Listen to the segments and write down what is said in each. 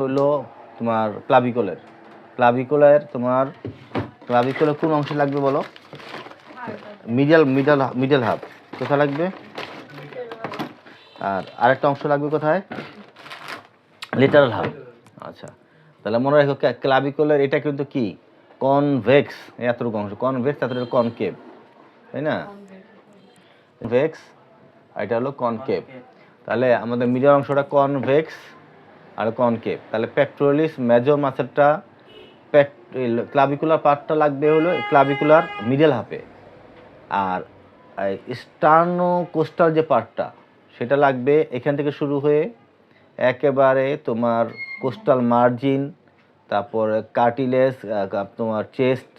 হলো তোমার ক্লাভিকলের ক্লাভিকলের তোমার ক্লাভিকলের কোন অংশে লাগবে বলো? মিডিয়াল মিডল মিডল হাফ কোথায় লাগবে? আর আরেকটা অংশ লাগবে কোথায়? লিটারাল হাফ আচ্ছা তাহলে মনে রাখো ক্লাভিকলের এটা কিন্তু কি? কনভেক্স এতটুকু অংশ। কনভেক্স এতটুকু কনকেভ তাই না? ভেক্স আর এটা হলো কনকেভ তাহলে আমাদের মিডিয়াল অংশটা কনভেক্স আর কনকেভ। তাহলে পেট্রোলিস মেজর মাসেলটা ক্লাবিকুলার পার্টটা লাগবে হলো ক্লাবিকুলার মিডল হাফে আর স্টার্নো কোস্টাল যে পার্টটা সেটা লাগবে এখান থেকে শুরু হয়ে একেবারে তোমার কোস্টাল মার্জিন তারপর কার্টিলেস তোমার চেস্ট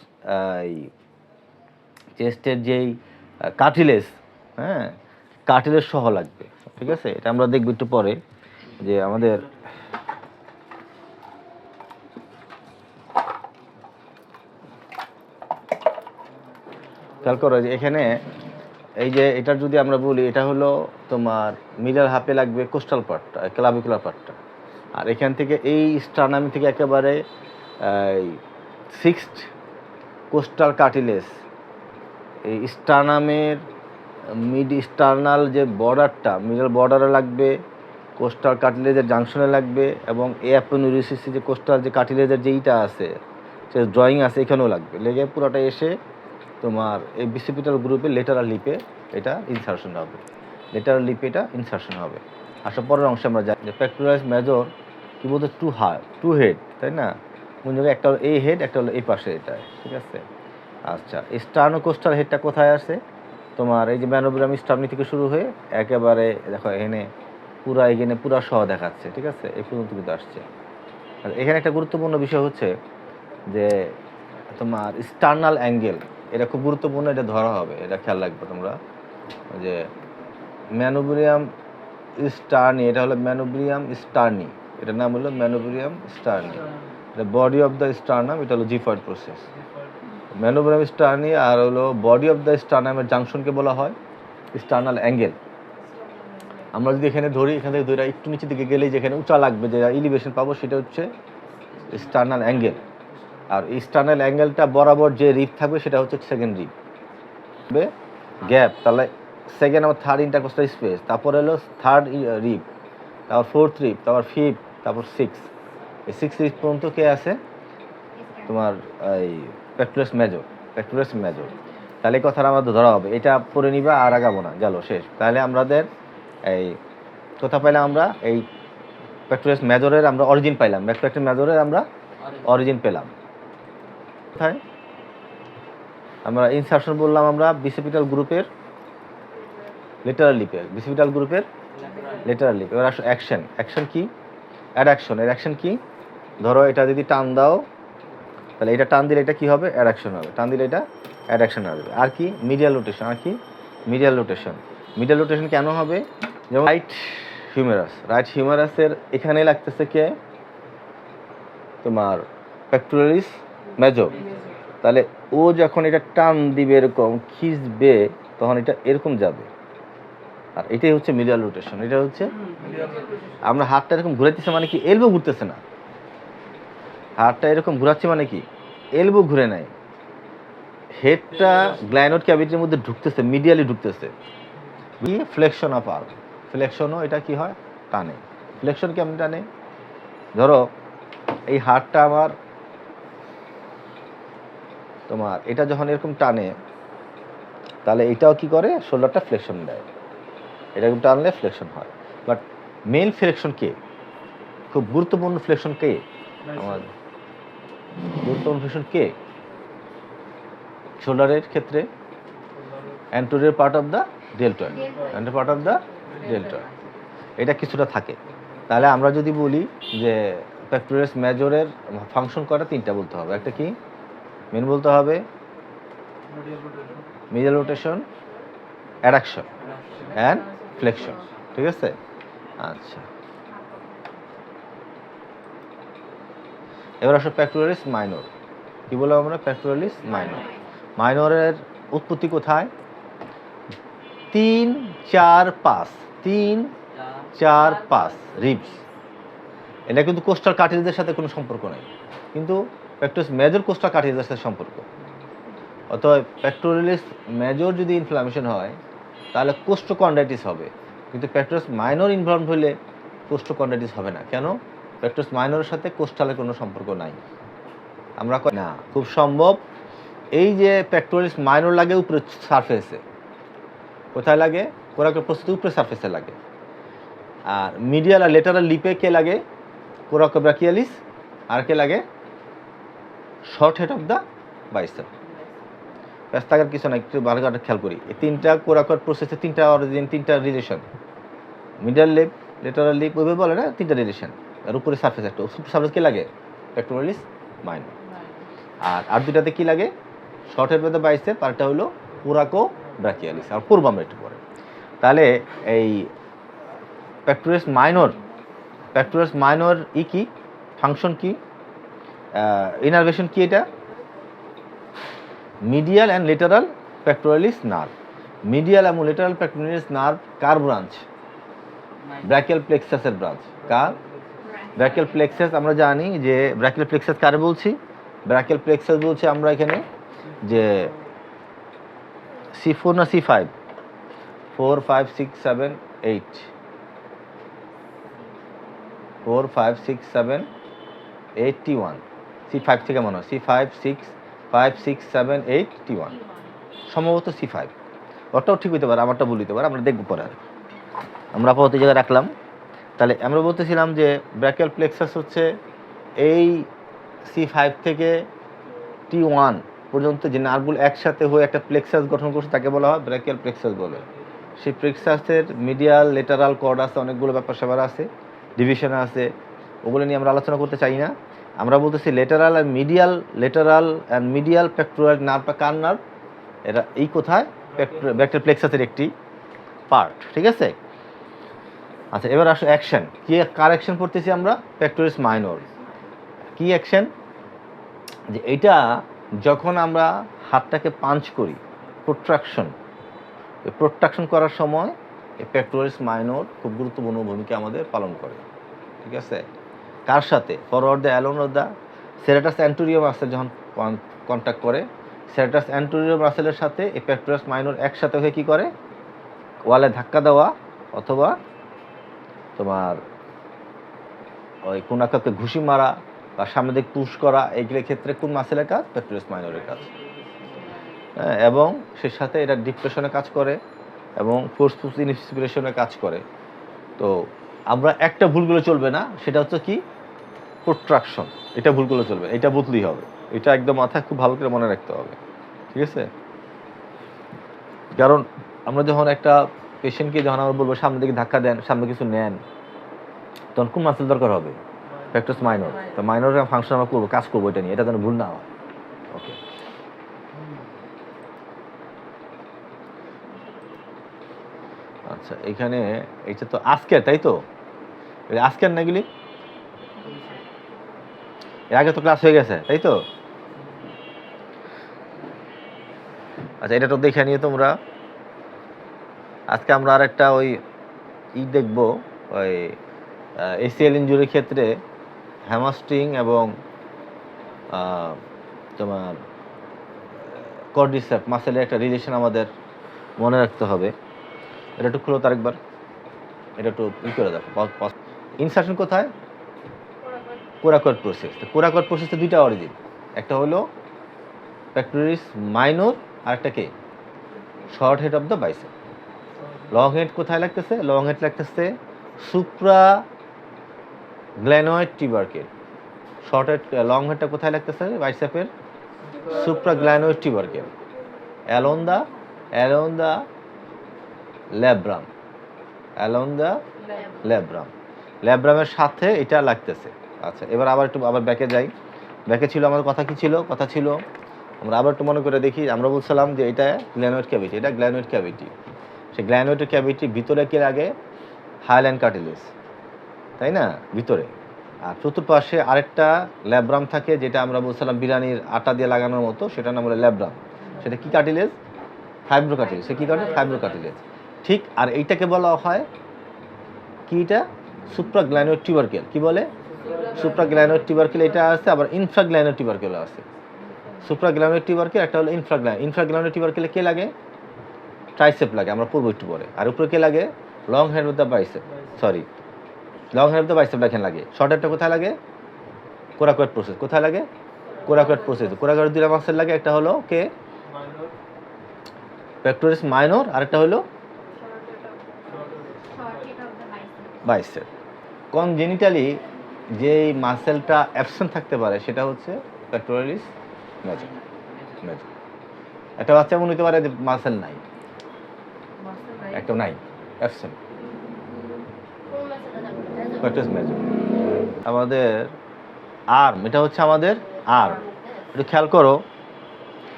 এই চেস্টের যেই কার্টিলেস হ্যাঁ? কার্টিলেস সহ লাগবে, ঠিক আছে? এটা আমরা দেখব একটু পরে যে আমাদের খেয়াল করো যে এখানে এই যে এটা যদি আমরা বলি, এটা হলো তোমার মিডল হাফে লাগবে কোস্টাল পার্টটা ক্লাভিকুলার পার্টটা আর এখান থেকে এই স্টার্নামি থেকে একেবারে সিক্সড কোস্টাল কার্টিলেস এই স্টার্নামের মিড স্টার্নাল যে বর্ডারটা মিডল বর্ডারে লাগবে কোস্টাল কার্টিলেজের জাংশনে লাগবে, এবং এ অ্যাপোনিউরিসিস যে কোস্টাল যে কার্টিলেজের যেইটা আছে সে ড্রয়িং আছে, এখানেও লাগবে। লেগে পুরোটা এসে তোমার এই বিসিপিটাল গ্রুপে লেটারাল লিপে এটা ইনসার্শন হবে। লেটারাল লিপে এটা ইনসার্শন হবে। আসার পরের অংশে আমরা জানি যে প্যাক্টোরাইজ মেজর কি বলতে টু হার টু হেড তাই না? কোন জায়গায় একটা হলো এই হেড একটা হলো এই পাশে এটা, ঠিক আছে? আচ্ছা স্টার্নো কোস্টাল হেডটা কোথায় আছে তোমার এই যে ম্যানোগ্রাম স্টার্নি থেকে শুরু হয়ে একেবারে, দেখো, এখানে পুরা এখানে পুরা সহ দেখাচ্ছে, ঠিক আছে? এই পর্যন্ত কিন্তু আসছে। আর এখানে একটা গুরুত্বপূর্ণ বিষয় হচ্ছে যে তোমার স্টার্নাল অ্যাঙ্গেল এটা খুব গুরুত্বপূর্ণ, এটা ধরা হবে, এটা খেয়াল রাখবে তোমরা। যে ম্যানোব্রিয়াম স্টার্নি, এটা হলো ম্যানোব্রিয়াম স্টার্নি। এটার নাম হলো ম্যানোব্রিয়াম স্টার্নি। এটা বডি অফ দ্য স্টার্নাম এটা হলো জিফয়েড প্রসেস ম্যানোব্রিয়াম স্টার্নি আর হলো বডি অফ দ্য স্টার্নামের জাংশনকে বলা হয় স্টার্নাল অ্যাঙ্গেল আমরা যদি এখানে ধরি, এখান থেকে ধরে একটু নিচে দিকে গেলেই যেখানে উঁচা লাগবে, যে ইলিভেশন পাবো, সেটা হচ্ছে স্টার্নাল অ্যাঙ্গেল আর ইস্টার্নাল অ্যাঙ্গেলটা বরাবর যে রিপ থাকবে, সেটা হচ্ছে সেকেন্ড রিপ গ্যাপ তাহলে সেকেন্ড আমার থার্ড ইন্টারকোস্টাল স্পেস তারপর হলো থার্ড রিপ তারপর ফোর্থ রিপ তারপর ফিফথ তারপর সিক্স এই সিক্স রিপ পর্যন্ত কে আছে? তোমার, এই প্যাক্টুরাস মেজর প্যাক্টুরাস মেজর তাহলে কথাটা আমাদের ধরা হবে। এটা পরে নিবা আর আগাবো না, গেল, শেষ। তাহলে আমাদের এই কোথা পাইলাম আমরা, এই প্যাক্টুরাস মেজরের আমরা অরিজিন পাইলাম। প্যাক্টুরাস মেজরের আমরা অরিজিন পেলাম। কোথায়? আমরা ইনসার্শন বললাম আমরা বিসিপিটাল গ্রুপের লেটারাল লিপে বিসিপিটাল গ্রুপের লেটারাল লিপ এবার আসো অ্যাকশন অ্যাকশন কি? অ্যাডাকশন এর অ্যাকশন কি? ধরো এটা যদি টান দাও, তাহলে এটা টান দিলে এটা কি হবে? অ্যাডাকশন হবে। টান দিলে এটা অ্যাডাকশন হবে আর কি? মিডিয়াল রোটেশন আর কি? মিডিয়াল রোটেশন মিডিয়াল রোটেশন কেন হবে? যেমন রাইট হিউমেরাস রাইট হিউমেরাসের এখানে লাগতেছে কে? তোমার প্যাক্টোরালিস মেজর তাহলে ও যখন এটা টান দিবে এরকম খিচবে তখন এটা এরকম যাবে। আর এটাই হচ্ছে মিডিয়াল রোটেশন এটা হচ্ছে আমরা হাতটা এরকম ঘুরাইতেছে মানে কি এলবো ঘুরতেছে না। হাতটা এরকম ঘুরাচ্ছে মানে কি এলবো ঘুরে নাই। হেডটা গ্লাইনোড ক্যাভিটির মধ্যে ঢুকতেছে মিডিয়ালি ঢুকতেছে। কি ফ্লেকশন অফ আর্ম ফ্লেকশনও এটা কি হয়? টানে। ফ্লেকশন কেমন টানে? ধরো, এই হাড়টা আমার তোমার এটা যখন এরকম টানে তাহলে এটাও কি করে? শোল্ডারটা ফ্লেকশন দেয়। এরকম টানলে ফ্লেকশন হয়। বাট মেন ফ্লেকশন কে? খুব গুরুত্বপূর্ণ ফ্লেকশন কে? আমার গুরুত্বপূর্ণ ফ্লেকশন কে? শোল্ডারের ক্ষেত্রে? Anterior part of the deltoid anterior part of the deltoid এটা কিছুটা থাকে। তাহলে আমরা যদি বলি যে প্যাক্টোরিয়াস মেজরের ফাংশন করা তিনটা বলতে হবে। একটা কি? মেন বলতে হবে medial rotation, adduction, and flexion, ঠিক আছে? আচ্ছা। এবার আসো প্যাক্টোরিয়ালিস মাইনর। কি বললাম আমরা? প্যাক্টোরিয়ালিস মাইনর। মাইনরের উৎপত্তি কোথায়? তিন, চার, পাঁচ। তিন, চার, পাঁচ, রিবস। এটা কিন্তু কোস্টাল কার্টিলেজের সাথে কোনো সম্পর্ক নেই। কিন্তু প্যাক্টোরিস মেজর কোস্টাল কার্টিলেজের সাথে সম্পর্ক। অতএব প্যাক্টোরিয়ালিস মেজর যদি ইনফ্লামেশন হয়, তাহলে কোস্টোকন্ডাইটিস হবে। কিন্তু প্যাক্টোরিস মাইনর ইনভলভ হলে কোস্টোকন্ডাইটিস হবে না। কেন? প্যাক্টোরিস মাইনরের সাথে কোস্টালের কোনো সম্পর্ক নাই। আমরা না, খুব সম্ভব। এই যে প্যাক্টোরিয়ালিস মাইনর লাগে উপরে সারফেসে কোথায় লাগে? কোরাকের প্রস্তুতি? উপরে সারফেসে লাগে। আর মিডিয়াল আর লেটারাল লিপে কে লাগে? কোরাকোব্রাকিয়ালিস। আর কে লাগে? Short head of the bicep ব্যস্ত থাকার কিছু না, একটু ভালো করে খেয়াল করি। এই তিনটা কোরাকট প্রসেসে তিনটা অরিজিন তিনটা relation medial lip lateral lip ওইভাবে বলে না, তিনটা রিলেশন আর উপরে সারফেস একটা। সারফেস কে লাগে? পেক্টোরালিস মাইনর আর আর দুটাতে কি লাগে? Short head of the bicep আরটা হলো পুরাকো ব্রাকিয়ালিস আর পূর্ব আমরা একটু পরে। তাহলে এই প্যাক্টোরিয়াস মাইনর প্যাক্টোরিয়াস মাইনর ই কি? ফাংশন কি? ইনারভেশন কি এটা? Medial and lateral pectoralis nerve medial এবং লেটারাল প্যাক্টোরালিস নার্ভ কার ব্রাঞ্চ ব্র্যাকিয়াল প্লেক্সাসের ব্রাঞ্চ কার? ব্র্যাকিয়াল প্লেক্সাস আমরা জানি যে ব্র্যাকিয়াল প্লেক্সাস কারে বলছি? ব্র্যাকিয়াল প্লেক্সাস বলছি আমরা এখানে যে সি ফোর না C five four five six seven eight four five six seven eighty one C five থেকে মনে হয়। C five six five six seven eight T one সম্ভবত সি ফাইভ ওটাও ঠিক হইতে পারে, আমারটা ভুল হইতে পারে, আমরা দেখব পরে আর। আমরা আপাতত জায়গায় রাখলাম। তাহলে আমরা বলতেছিলাম যে ব্র্যাকেল প্লেক্সাস হচ্ছে এই সি ফাইভ থেকে টি ওয়ান পর্যন্ত যে নার্ভগুলো একসাথে হয়ে একটা প্লেক্সাস গঠন করছে, তাকে বলা হয় ব্র্যাকিয়াল প্লেক্সাস বলে। সেই প্লেক্সাসের মিডিয়াল, লেটারাল কর্ড আছে অনেকগুলো ব্যাপার স্যাপার আছে, ডিভিশন আছে, ওগুলো নিয়ে আমরা আলোচনা করতে চাই না। আমরা বলতেছি lateral and medial lateral and medial pectoral নার্ভটা কার নার্ভ এটা এই কোথায়? ব্যাক্টের প্লেক্সাসের একটি পার্ট ঠিক আছে? আচ্ছা এবার আসো অ্যাকশন কী, কার অ্যাকশন পড়তেছি আমরা? প্যাক্টোরিস মাইনর কি অ্যাকশন যে এটা যখন আমরা হাতটাকে পাঞ্চ করি প্রোট্রাকশন এই প্রোট্রাকশন করার সময় এই প্যাক্টোরিস মাইনর খুব গুরুত্বপূর্ণ ভূমিকা আমাদের পালন করে, ঠিক আছে? কার সাথে? Forward the along the serratus anterior muscle যখন কন্ট্যাক্ট করে। সেরাটাস অ্যান্টোরিয়াম মাসেলের সাথে এই প্যাক্টোরিয়াস মাইনর একসাথে হয়ে কী করে? ওয়ালে ধাক্কা দেওয়া অথবা তোমার ওই কোনাকাকে ঘুষি মারা বা সামনে দিকে পুশ করা এইগুলোর ক্ষেত্রে কোন মাসেলের কাজ? প্যাক্টোরিয়াস মাইনরের কাজ। হ্যাঁ, এবং সে সাথে এটা ডিপ্রেশনে কাজ করে এবং ফোর্সফুস ইনস্পিরেশনে কাজ করে। তো আমরা একটা ভুলগুলো চলবে না সেটা হচ্ছে কি? প্রোট্রাকশন এটা ভুলগুলো চলবে এটা বদলি হবে। এটা একদম মাথায় খুব ভালো করে মনে রাখতে হবে ঠিক আছে? কারণ আমরা যখন একটা পেশেন্টকে যখন আমরা বলব সামনে দিকে ধাক্কা দেন সামনে কিছু নেন তখন কোন মাসেল দরকার হবে। প্র্যাকটিস মাইনর তো মাইনরের ফাংশন আমরা করব কাজ করব এটা নিয়ে এটা যেন ভুল না হয়। ওকে আচ্ছা এখানে এটা তো আজকের, তাই তো? আজকের না এগুলি? এর আগে তো ক্লাস হয়ে গেছে, তাই তো? আচ্ছা এটা তো দেখে নিয়ে তোমরা। আজকে আমরা আর একটা ওই ই দেখব, ওই এসিএল ইঞ্জুরির ক্ষেত্রে হ্যামাস্ট্রিং এবং তোমার কর্ডিসেপ মাসেলের একটা রিলেশন আমাদের মনে রাখতে হবে। এটা একটু খুলো তার একবার এটা একটু ই করে দাও ইনসার্শন কোথায়? কোরাকট প্রসেস তো কোরাকট প্রসেসে দুইটা অরিজিন একটা হলো প্যাক্টোরিস মাইনর আর একটা কে? Short head of the bicep long head কোথায় লাগতেছে? লং হেড লাগতেছে সুপ্রা গ্ল্যানয়েড টিবারকের শর্ট হেড লং হেডটা কোথায় লাগতেছে? বাইসেপের supra গ্ল্যানয়েড টিবারকের along the along the labrum along the labrum ল্যাব্রামের সাথে এটা লাগতেছে। আচ্ছা এবার আবার একটু আবার ব্যাকে যাই। ব্যাকে ছিল আমার কথা কি ছিল? কথা ছিল আমরা আবার একটু মনে করে দেখি। আমরা বলছিলাম যে এটা গ্ল্যানোয়েড ক্যাভিটি এটা গ্ল্যানোয়েড ক্যাভিটি। সেই গ্ল্যানোয়েড ক্যাভিটি ভিতরে কি লাগে? হাইল্যান্ড কার্টিলেজ তাই না? ভিতরে। আর চতুর্পাশে আরেকটা ল্যাব্রাম থাকে যেটা আমরা বলছিলাম বিরিয়ানির আটা দিয়ে লাগানোর মতো সেটার নাম হলো ল্যাব্রাম সেটা কি কার্টিলেজ ফাইব্রো কার্টিলেজ সে কী কাটে ফাইব্রো কার্টিলেজ ঠিক আর এইটাকে বলা হয় কি এটা? সুপ্রা গ্ল্যানোয়েড টিউবারকেল কি বলে? সুপ্রাগ্লাইনোর টিউবারকেল এটা আছে আবার ইনফ্রাগ্লাইনোর টিউবারকেল আছে। সুপ্রাগ্লাইনোর টিউবারকেল একটা হলো ইনফ্রাগ্লাইন ইনফ্রাগ্লাইনোর টিউবারকেলে কে লাগে? ট্রাইসেপ লাগে আমরা পূর্ব একটু পরে। আর উপরে কে লাগে? Long hand of the bicep sorry long hand of the bicep এখানে লাগে। শর্ট হ্যান্ডটা কোথায় লাগে? কোরাকোয়েট প্রসেস কোথায় লাগে? কোরাকোয়েট প্রসেস কোরাকোয়েট দুটা মাসেল লাগে একটা হলো কে? পেক্টোরিস মাইনর আর একটা হলো বাইসেপ। কনজেনিটালি যেই মাসেলটা অ্যাবসেন্ট থাকতে পারে, সেটা হচ্ছে পেক্টোরালিস মেজর মেজর একটা বাচ্চা মনে হতে পারে যে মাসেল নাই। একটা নাই, অ্যাবসেন্ট। আমাদের আর্ম এটা হচ্ছে আমাদের আর্ম একটু খেয়াল করো।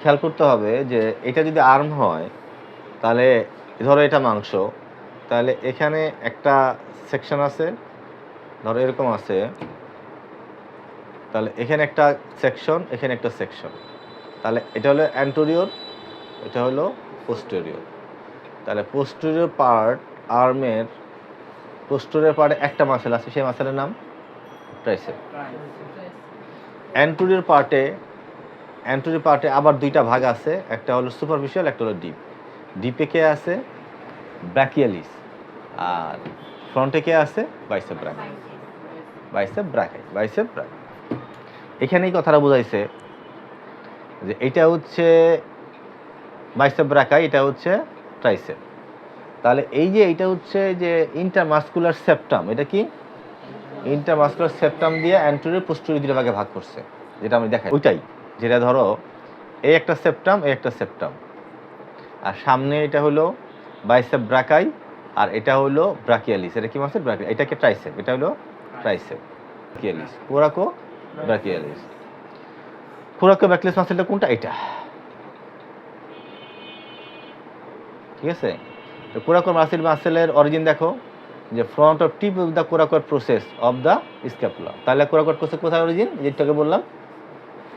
খেয়াল করতে হবে যে এটা যদি আর্ম হয়, তাহলে ধরো এটা মাংস। তাহলে এখানে একটা সেকশন আছে। ধরো এরকম আছে। তাহলে এখানে একটা সেকশন এখানে একটা সেকশন তাহলে এটা হলো অ্যান্টোরিয়র এটা হলো পোস্টেরিয়র তাহলে পোস্টেরিয়র পার্ট আর্মের পোস্টেরিয়র পার্টে একটা মাসেল আছে, সেই মাসেলের নাম ট্রাইসেপ অ্যান্টোরিয়র পার্টে অ্যান্টোরিয়র পার্টে আবার দুইটা ভাগ আছে, একটা হলো সুপারফিশিয়াল একটা হলো ডিপ ডিপে কে আছে? ব্র্যাকিয়ালিস আর ফ্রন্টে কে আছে? Bicep brachii bicep brachii bicep brachii এখানেই কথাটা বোঝাইছে যে এটা হচ্ছে বাইসেপ ব্রাকাই এটা হচ্ছে ট্রাইসেপ তাহলে এই যে এটা হচ্ছে যে ইন্টারমাস্কুলার সেপ্টাম এটা কি? ইন্টারমাস্কুলার সেপ্টাম দিয়ে অ্যান্টোরিয়র পোস্টেরিয়র দুটো ভাগে ভাগ করছে, যেটা আমি দেখাই। ওইটাই, যেটা ধরো, এই একটা সেপ্টাম এই একটা সেপ্টাম আর সামনে এটা হলো বাইসেপ ব্রাকাই আর এটা হলো ব্রাকিয়ালিস। এটা কি মাসেল ব্রাকিয়ালিস? এটাকে ট্রাইসেপ। এটা হলো tricep. Brachialis. Coraco brachialis. Coraco brachialis মাসেলটা কোনটা? এটা। ঠিক আছে? তো কোরাকো মাসেল মাসেলের অরিজিন দেখো, যে front of tip of the coracoid process of the scapula তাহলে কোরাকট প্রসেস কোথায় অরিজিন যেটাকে বললাম।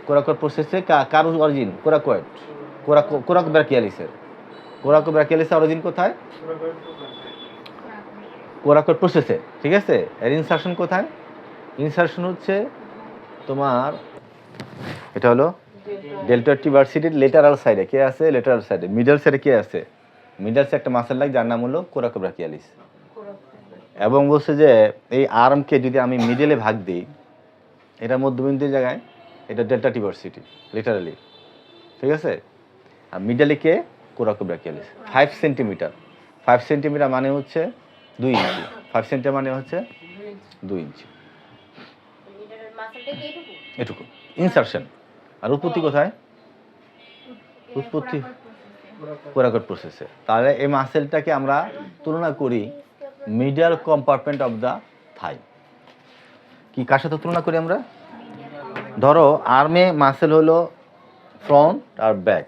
কোরাকট প্রসেসে কার অরিজিন কোরাকয়েট কোরাকো কোরাক ব্রাকিয়ালিসের। কোরাকো ব্রাকিয়ালিসের অরিজিন কোথায়? কোরাকট প্রসেসে ঠিক আছে? এর ইনসারশন কোথায়? ইনসারশন হচ্ছে তোমার, এটা হলো ডেল্টা টিভার্সিটির লেটারাল সাইডে কে আছে? লেটারাল সাইডে মিডল সাইডে কে আছে? মিডল সাইডে একটা মাসেল লাগ যার নাম হলো কোরাকো ব্রাকিয়ালিস এবং বলছে যে, এই আর্মকে যদি আমি মিডলে ভাগ দিই, এটা মধ্যবিন্দুর জায়গায়, এটা ডেল্টা টিভার্সিটি লিটারালি ঠিক আছে? আর মিডলে কে? Coracobrachialis five centimetre five centimetre মানে হচ্ছে দুই ইঞ্চি। ফাইভ সেন্টিমিটার মানে হচ্ছে দুই ইঞ্চি। এটুকু? ইনসারশন আর উৎপত্তি কোথায়? উৎপত্তি কোরাকট প্রসেসে তাহলে এই মাসেলটাকে আমরা তুলনা করি medial compartment of the thigh কি কার সাথে তুলনা করি আমরা? ধরো আর্মে মাসেল হলো ফ্রন্ট আর ব্যাক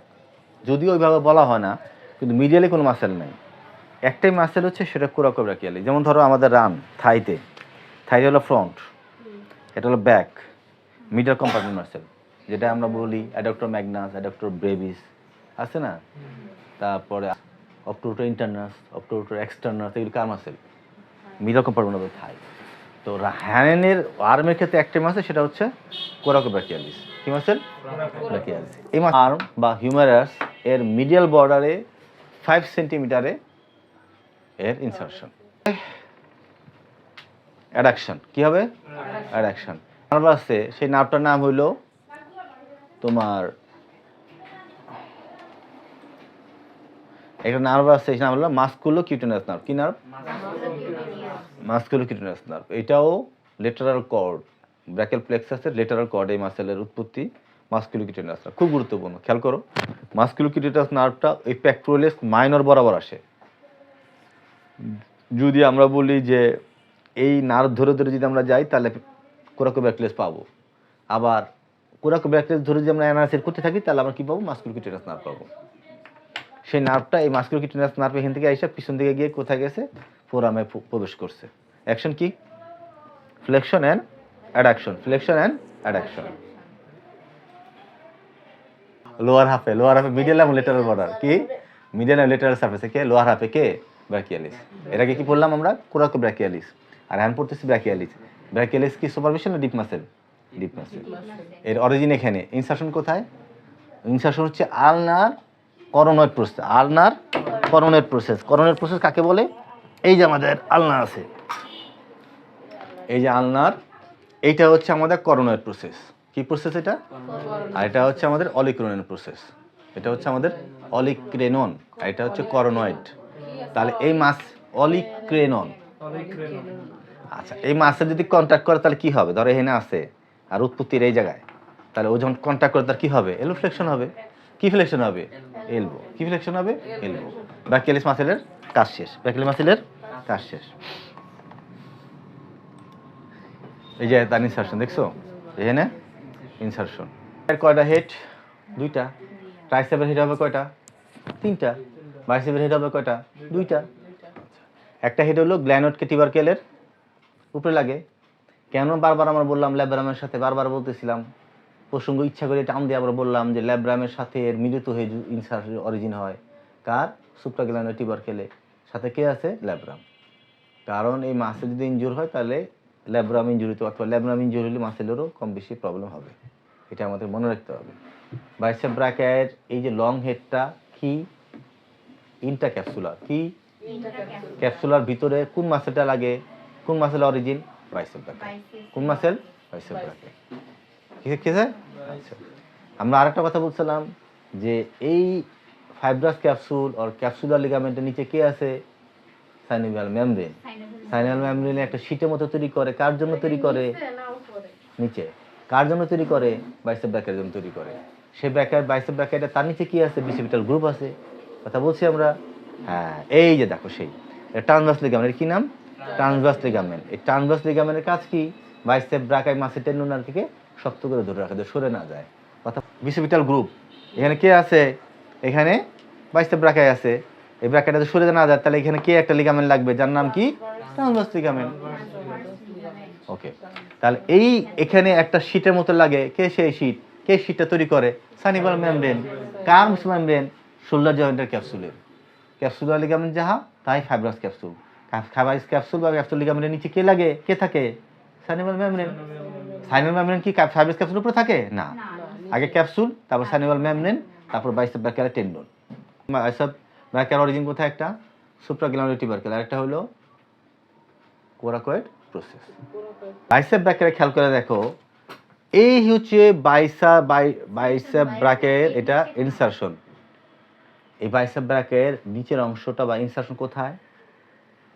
যদিও ওইভাবে বলা হয় না কিন্তু মিডিয়ালে কোনো মাসেল নেই। একটাই মাসেল হচ্ছে সেটা কোরাকো ব্রাকিয়ালি যেমন ধরো আমাদের রান, থাইতে। থাইতে হলো ফ্রন্ট এটা হলো ব্যাক মিডিয়াল কম্পার্টমেন্ট মাসেল যেটা আমরা বলি অ্যাডক্টর ম্যাগনাস অ্যাডক্টর ব্রেভিস আছে না? তারপরে অপটোটো ইন্টারনাস অপটোটো এক্সটার্নাস এগুলো কার মাসেল মিডিয়াল কম্পার্টমেন্ট থাই। তো হ্যানের আর্মের ক্ষেত্রে একটাই মাসেল সেটা হচ্ছে কোরাকো ব্রাকিয়ালিস কি মাসেল ব্রাকিয়ালিস এই আর্ম বা হিউমারাস এর মিডিয়াল বর্ডারে ফাইভ সেন্টিমিটারে এর ইনসারশন অ্যাডাকশন কি হবে? অ্যাডাকশন নার্ভ আছে সেই নার্ভটার নাম হইল তোমার একটা নার্ভ আছে সেই নাম হলো মাস্কুলো কিউটেনাস নার্ভ কি নার্ভ মাস্কুলো কিউটেনাস নার্ভ এটাও লেটারাল কর্ড ব্র্যাকেল প্লেক্সাসের লেটারাল কর্ড এই মাসেলের উৎপত্তি মাস্কুলো কিউটেনাস নার্ভ খুব গুরুত্বপূর্ণ খেয়াল করো। মাস্কুলো কিউটেনাস নার্ভটা এই প্যাক্টোরিয়াস মাইনর বরাবর আসে। যদি আমরা বলি যে এই নার ধরে ধরে যদি আমরা যাই, তাহলে কোরাকো ব্যাকলেস পাবো। আবার কোরাকো ব্যাকলেস ধরে যদি আমরা অ্যানালাইসিস করতে থাকি, তাহলে আমরা কি পাবো? মাস্কুলো কিউটেনাস নার্ভ পাবো। সেই নার্ভটা এই মাস্কুলো কিউটেনাস নার্ভ এখান থেকে আইসা পিছন দিকে গিয়ে কোথায় গেছে? ফোরামে প্রবেশ করছে। অ্যাকশন কি? Flexion and adduction flexion and adduction lower হাফে লোয়ার হাফে মিডিয়াল এবং লেটারাল বর্ডার কি? মিডিয়াল এবং লেটারাল সার্ফেসে কে? লোয়ার হাফে কে? ব্র্যাকিয়ালিস এটাকে কি বললাম আমরা? কোরাকো ব্র্যাকিয়ালিস আর হ্যান্ড পড়তেছি ব্র্যাকিয়ালিস ব্র্যাকিয়ালিস কি সুপারফিশিয়াল না ডিপ মাসেল ডিপ মাসেল এর অরিজিন এখানে। ইনসারশন কোথায়? ইনসারশন হচ্ছে ulnar coronoid process ulnar coronoid process coronoid process কাকে বলে? এই যে আমাদের আলনা আছে। এই যে আলনার এইটা হচ্ছে আমাদের করোনয়েড প্রসেস কি প্রসেস এটা? আর এটা হচ্ছে আমাদের অলিক্রেনন প্রসেস এটা হচ্ছে আমাদের অলিক্রেনন আর এটা হচ্ছে করোনয়েড তাহলে এই মাছ অলিক্রেনন। আচ্ছা এই মাছের যদি কন্ট্যাক্ট করে, তাহলে কি হবে? ধরো এখানে আছে, আর উৎপত্তির এই জায়গায়। তাহলে ও যখন কন্ট্যাক্ট করে, তার কি হবে? এলবো ফ্লেকশন হবে। কি ফ্লেকশন হবে? এলবো কি ফ্লেকশন হবে? এলবো ব্যাকেলিস মাসেলের কাজ শেষ। ব্যাকেলিস মাসেলের কাজ শেষ। এই যে তার ইনসারশন দেখছ? এখানে ইনসারশন এর কয়টা হেড দুইটা। ট্রাইসেপের হেড হবে কয়টা? তিনটা। বাইসেপের হেড হবে কয়টা? দুইটা। একটা হেড হলো গ্ল্যানোটকে টিবারকেলের উপরে লাগে। কেন বারবার আমরা বললাম ল্যাব্রামের সাথে? বারবার বলতেছিলাম। প্রসঙ্গ ইচ্ছা করে টান দিয়ে আমরা বললাম যে ল্যাব্রামের সাথে এর মিলিত হয়ে ইনসার অরিজিন হয়। কার? সুপ্রাগ্লানো টিবারকেলে সাথে কে আছে? ল্যাব্রাম কারণ এই মাসে যদি ইনজুর হয় তাহলে ল্যাব্রাম ইঞ্জুরিতে অথবা ল্যাব্রাম ইঞ্জুরি হলে মাসেলেরও কম বেশি প্রবলেম হবে। এটা আমাদের মনে রাখতে হবে। বাইসেপ ব্রাকের এই যে লং হেডটা কি ইনটা ক্যাপসুলার কি ক্যাপসুলার ভিতরে কোন মাসেলটা লাগে? কোন মাসেল অরিজিন? বাইসেপ কোন মাসেল? বাইসেপ ব্রাকেট ঠিক আছে আচ্ছা আমরা আরেকটা কথা বলছিলাম যে এই ফাইব্রাস ক্যাপসুল আর ক্যাপসুলার লিগামেন্টের নিচে কে আছে? সাইনোভিয়াল মেমব্রেন সাইনাল মেমব্রেনে একটা শীটের মতো তৈরি করে। কার জন্য তৈরি করে? নিচে কার জন্য তৈরি করে? বাইসেপ ব্র্যাকের জন্য তৈরি করে। সে ব্র্যাকেট বাইসেপ ব্র্যাকেটে তার নিচে কি আছে? বিসিপিটাল গ্রুপ আছে। কথা বলছি আমরা? হ্যাঁ এই যে দেখো সেই। ট্রান্সভার্স লিগামেন্ট কি নাম? ট্রান্সভার্স লিগামেন্ট এই ট্রান্সভার্স লিগামেন্টের কাজ কি? বাইসেপ, ব্রাকাই মাসের টেন্ডুনার থেকে শক্ত করে ধরে রাখা সরে না যায়। কথা বিসিপিটাল গ্রুপ। এখানে কে আছে? এখানে বাইসেপ, ব্রাকাই আছে। এই ব্রাকেটটা যদি সরে না যায়, তাহলে এখানে কে একটা লিগামেন্ট লাগবে? যার নাম কি? Transverse ligament okay. তাহলে এই এখানে একটা শীটের মতো লাগে। কে সেই শীট কে শীটটা তৈরি করে? Synovial membrane. কার্মস মেমব্রেন? শোল্ডার জয়েন্টের ক্যাপসুলের ক্যাপসুলার লিগামেন্ট যাহা তাই ফাইব্রাস ক্যাপসুল ফাইব্রাস ক্যাপসুল বা ক্যাপসুল লিগামেন্টের নিচে কে লাগে? কে থাকে? সানিবাল মেমব্রেন সাইনাল মেমব্রেন কি ফাইব্রাস ক্যাপসুল উপরে থাকে? না। আগে ক্যাপসুল তারপর সানিবাল মেমব্রেন তারপর বাইসেপ ব্যাকের টেন্ডন বাইসেপ ব্যাকের অরিজিন কোথায় একটা? সুপ্রাগ্লামের টিবারকেল আরেকটা হলো কোরাকয়েড প্রসেস বাইসেপ ব্র্যাকের খেয়াল করে দেখো এই হচ্ছে বাইসা বাই বাইসেপ ব্র্যাকের এটা ইনসারশন এই বাইসেপ ব্র্যাকের নিচের অংশটা বা ইনসার্শন কোথায়?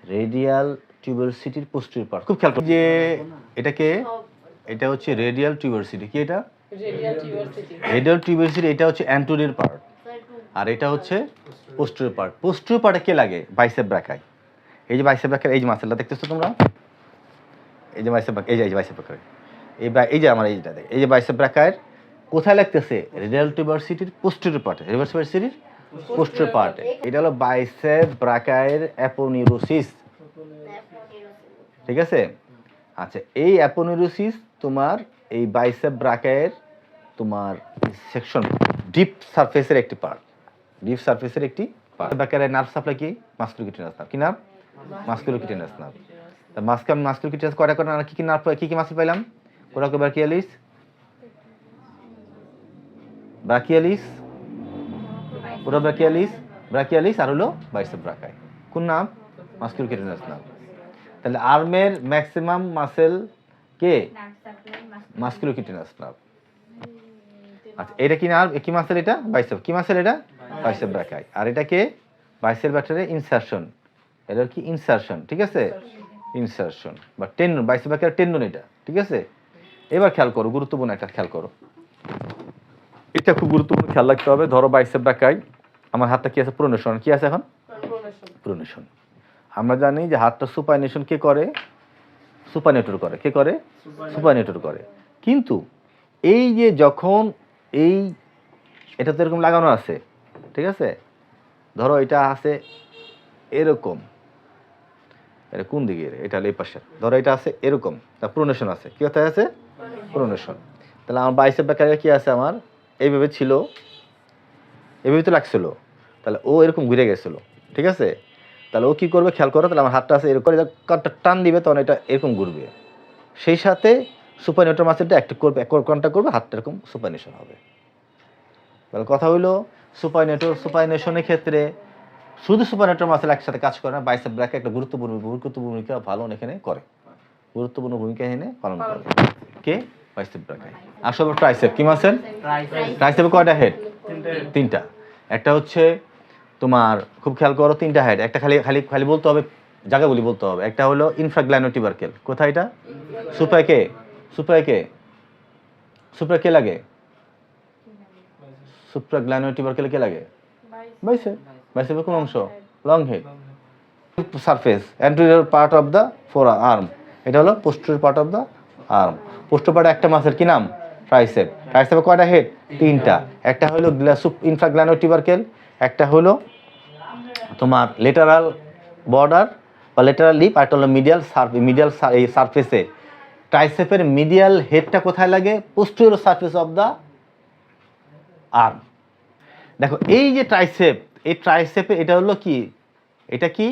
রেডিয়াল টিউবারসিটির পোস্টির পার্ট খুব খেয়াল যে এটাকে এটা হচ্ছে রেডিয়াল টিউবারসিটি কি এটা? রেডিয়াল টিউবারসিটি এটা হচ্ছে অ্যান্টোরিয়র পার্ট আর এটা হচ্ছে পোস্টির পার্ট পোস্টির পার্টে কে লাগে? বাইসেপ ব্র্যাকায় এই যে বাইসেপ ব্র্যাকের এই যে মাসেলটা দেখতেছো তোমরা? এই যে বাইসেপ এই যে এই যে বাইসেপ ব্র্যাকার এই এই যে আমার এইটা দেখ এই যে বাইসেপ ব্র্যাকার কোথায় লাগতেছে? রেডিয়াল টিউবারসিটির পোস্টির পার্টে টিউবারসিটির পোস্টির পার্টে এটা হলো বাইসেপ ব্র্যাকায়ের অ্যাপোনিউরোসিস ঠিক আছে? আচ্ছা এই অ্যাপোনিউরোসিস তোমার এই বাইসেপ ব্রাকায়ের তোমার সেকশন ডিপ সারফেসের একটি পার্ট ডিপ সারফেসের একটি পার্ট ব্রাকায়ের নার্ভ সাপ্লাই কি? মাস্কুলোকিটিনাস নার্ভ কি নার্ভ মাস্কুলোকিটিনাস নার্ভ তা মাস্কাম মাস্কুলোকিটিনাস কয়টা করে কি কি নার্ভ কি কি মাসল পাইলাম? কোরাকো ব্রাকিয়ালিস ব্রাকিয়ালিস পুরো ব্রাকিয়ালিস ব্রাকিয়ালিস আর হলো বাইসেপ ব্রাকাই। কোন নাম? মাস্কুলোকিটিনাস নার্ভ তাহলে আর্মের ম্যাক্সিমাম মাসেল কে? মাস্কুলোকিটিনাস নার্ভ আচ্ছা এটা কি নার্ভ কি মাসেল এটা? বাইসেপ। কি মাসেল এটা? বাইসেপ ব্রাকাই। আর এটা কে? Bicep ব্যাটারে insertion. এটা কি ইনসারশন? ঠিক আছে? ইনসারশন। বা টেন্ডন বাইসেপ ব্রাকার টেন্ডন এটা। ঠিক আছে? এবার খেয়াল করো, গুরুত্বপূর্ণ একটা খেয়াল করো। এটা খুব গুরুত্বপূর্ণ খেয়াল রাখতে হবে। ধরো বাইসেপ ব্রাকাই। আমার হাতটা কি আছে? প্রোনেশন। কি আছে এখন? প্রোনেশন। আমরা জানি যে হাতটা সুপাইনেশন কে করে? সুপারনেটর করে। কে করে? সুপারনেটর। করে। কিন্তু এই যে যখন এই এটা তো এরকম লাগানো আছে ঠিক আছে? ধরো এটা আছে এরকম। এটা কোন দিকে এটা হলো এই পাশে। ধরো এটা আছে এরকম। তা প্রোনেশন আছে। কি কোথায় আছে? প্রোনেশন। তাহলে আমার বাইসেপ ব্যাকারে কি আছে আমার? এইভাবে ছিল। এভাবে তো লাগছিল। তাহলে ও এরকম ঘুরে গেছিল ঠিক আছে? তাহলে ও কি করবে খেয়াল করো তাহলে আমার হাতটা আছে এরকম করে টান দিবে তখন এটা এরকম ঘুরবে। সেই সাথে সুপারনেটর মাসেলটা অ্যাক্টিভ করবে কন্ট্যাক্ট করবে হাতটা এরকম সুপারনেশন হবে। তাহলে কথা হইল সুপারনেটর সুপারনেশনের ক্ষেত্রে শুধু সুপারনেটর মাসেল একসাথে কাজ করে না বাইসেপ ব্র্যাকে একটা গুরুত্বপূর্ণ গুরুত্বপূর্ণ ভূমিকা ভালো এখানে করে। গুরুত্বপূর্ণ ভূমিকা এখানে পালন করে। কে? বাইসেপ ব্র্যাকে আসলে ট্রাইসেপ কি মাসেল ট্রাইসেপে কয়টা হেড তিনটা। একটা হচ্ছে তোমার খুব খেয়াল করো তিনটা হেড একটা খালি খালি খালি বলতে হবে, জায়গাগুলি বলতে হবে। একটা হলো ইনফ্রাগ্লাইনোটিবারকেল কোথায় এটা? সুপায় কে? সুপায় কে? লাগে? সুপ্রাগ্লাইনোটিবারকেল কে লাগে? বাইসেপ বাইসেপের কোন অংশ? Long head surface anterior part of the forearm এটা হলো posterior part of the arm পোস্টের পার্ট একটা মাসেল কি নাম? ট্রাইসেপ ট্রাইসেপে কয়টা হেড তিনটা। একটা হলো ইনফ্রাগ্লানোটিবারকেল একটা হলো তোমার লেটারাল বর্ডার বা লেটারাল লিপ আর একটা হলো মিডিয়াল সার্ফ মিডিয়াল এই সারফেসে ট্রাইসেপের মিডিয়াল হেডটা কোথায় লাগে? Posterior surface of the arm দেখো এই যে ট্রাইসেপ এই ট্রাইসেপে এটা হলো কি? এটা কি?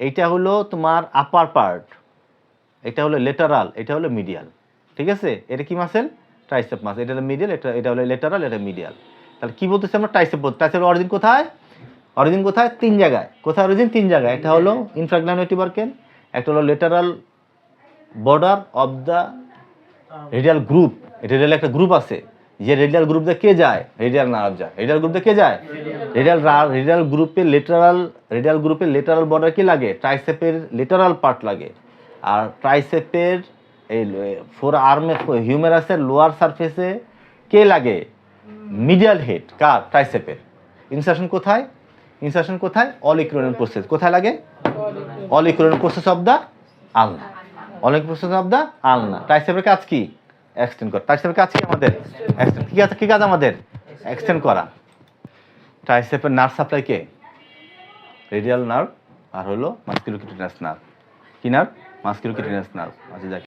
এটা হলো তোমার আপার পার্ট এটা হলো লেটারাল এটা হলো মিডিয়াল ঠিক আছে? এটা কি মাসেল ট্রাইসেপ মাসেল এটা হলো মিডিয়াল এটা এটা হলো লেটারাল এটা মিডিয়াল তাহলে কি বলতেছি আমরা ট্রাইসেপ বলতে? ট্রাইসেপের অরিজিন কোথায়? অরিজিন কোথায়? তিন জায়গায়। কোথায় অরিজিন তিন জায়গায়। একটা হলো ইনফ্রাগ্লানোটিবারকেন একটা হলো lateral border of the radial group radial একটা গ্রুপ আছে। যে রেডিয়াল গ্রুপ দিয়ে কে যায়? রেডিয়াল নার্ভ যায়। রেডিয়াল গ্রুপ দিয়ে কে যায়? রেডিয়াল রেডিয়াল গ্রুপের লেটারাল রেডিয়াল গ্রুপের লেটারাল বর্ডার কি লাগে? ট্রাইসেপের লেটারাল পার্ট লাগে। আর ট্রাইসেপের এই ফোর আর্মে হিউমেরাসের লোয়ার সারফেসে কে লাগে? মিডিয়াল হেড কার? ট্রাইসেপের ইনসার্শন কোথায়? ইনসার্শন কোথায়? অলিক্রোনিয়াল প্রসেস কোথায় লাগে? অলিক্রোনিয়াল প্রসেস অফ দ্য আলনা অনেক প্রসেস অফ দ্য আলনা ট্রাইসেপের কাজ কি? এক্সটেন্ড করা। ট্রাইসেপের কাজ কি আমাদের? কি কাজ কি কাজ আমাদের? এক্সটেন্ড করা। ট্রাইসেপের নার্ভ সাপ্লাই কে? রেডিয়াল নার্ভ আর হলো মাস্কিউলোকিটিনাস নার্ভ কি নার্ভ মাস্কিউলোকিটিনাস নার্ভ আচ্ছা